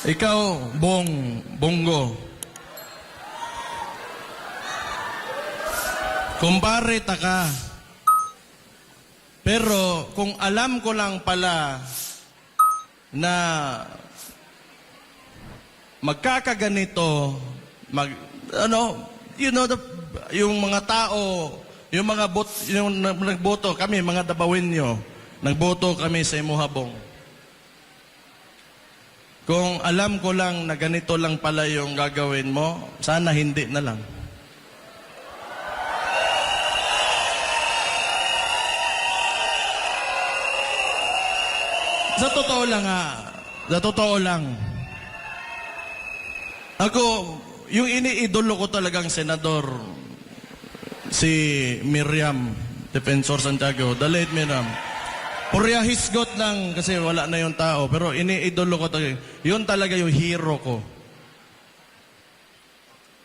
Ikaw, Bong, Bongo. Kumpare ta. Pero kung alam ko lang pala na magkakaganito, mag, ano, you know, the, yung mga tao, yung mga bot, yung nag- nagboto, kami, mga dabawin nyo, nagboto kami sa Imuhabong. Kung alam ko lang na ganito lang pala yung gagawin mo, sana hindi na lang. Sa totoo lang ha, sa totoo lang. Ako, yung iniidolo ko talagang senador, si Miriam, Defensor Santiago, the late Miriam. Purya hisgot lang kasi wala na yung tao. Pero iniidolo ko talaga. Yun talaga yung hero ko.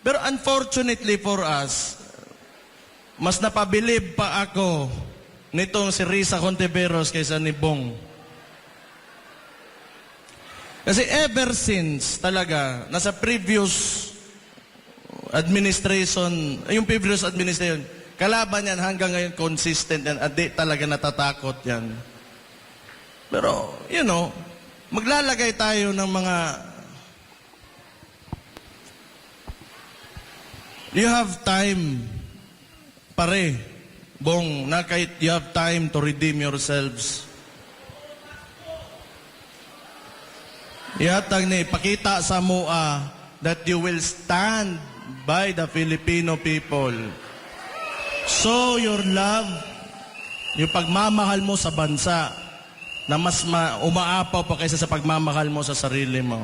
Pero unfortunately for us, mas napabilib pa ako nitong si Risa Contiveros kaysa ni Bong. Kasi ever since talaga, nasa previous administration, yung previous administration, kalaban yan hanggang ngayon consistent yan at di talaga natatakot yan. Pero, you know, maglalagay tayo ng mga You have time, pare, bong, na kahit you have time to redeem yourselves. Ihatag ni ipakita sa mua that you will stand by the Filipino people. Show your love, yung pagmamahal mo sa bansa na mas ma- umaapaw pa kaysa sa pagmamahal mo sa sarili mo.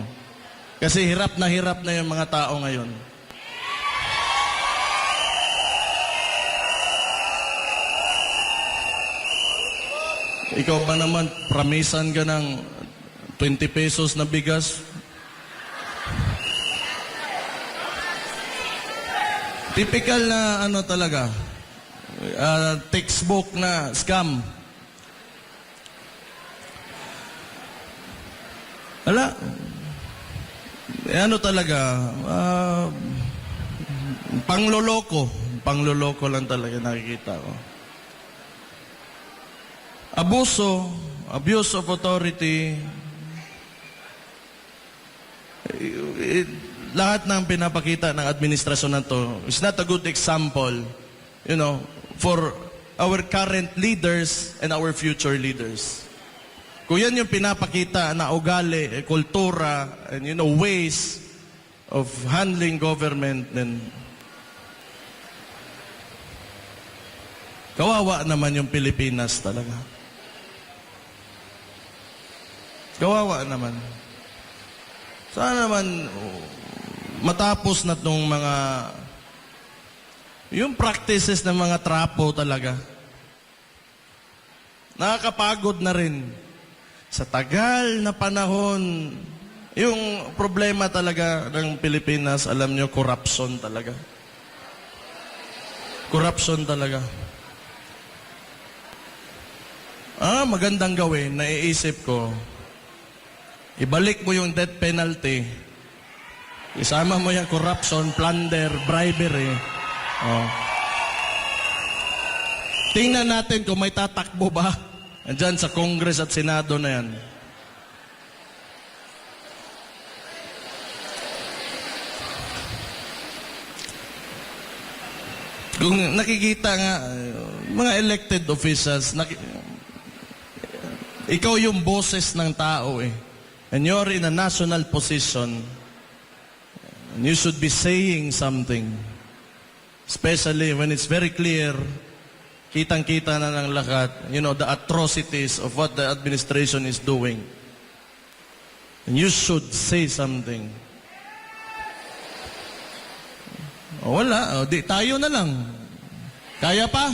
Kasi hirap na hirap na yung mga tao ngayon. Ikaw ba naman, pramisan ka ng 20 pesos na bigas? Typical na ano talaga, ah, textbook na scam. Wala. Eh, ano talaga, ah, pangloloko. Pangloloko lang talaga nakikita ko. Abuso, abuse of authority, eh, eh, lahat ng pinapakita ng administrasyon na to is not a good example, you know, for our current leaders and our future leaders. Kung yan yung pinapakita na ugali, eh, kultura, and you know, ways of handling government, then kawawa naman yung Pilipinas talaga. Kawawa naman. Sana naman oh, matapos na tong mga yung practices ng mga trapo talaga. Nakakapagod na rin. Sa tagal na panahon, yung problema talaga ng Pilipinas, alam nyo, corruption talaga. Corruption talaga. Ah, magandang gawin, naiisip ko, Ibalik mo yung death penalty. Isama mo yung corruption, plunder, bribery. Oh. Tingnan natin kung may tatakbo ba. Andyan sa Congress at Senado na yan. Kung nakikita nga, uh, mga elected officials, naki- ikaw yung boses ng tao eh. And you're in a national position. And you should be saying something. Especially when it's very clear, kitang-kita na ng lahat, you know, the atrocities of what the administration is doing. And you should say something. O wala, o, di, tayo na lang. Kaya pa?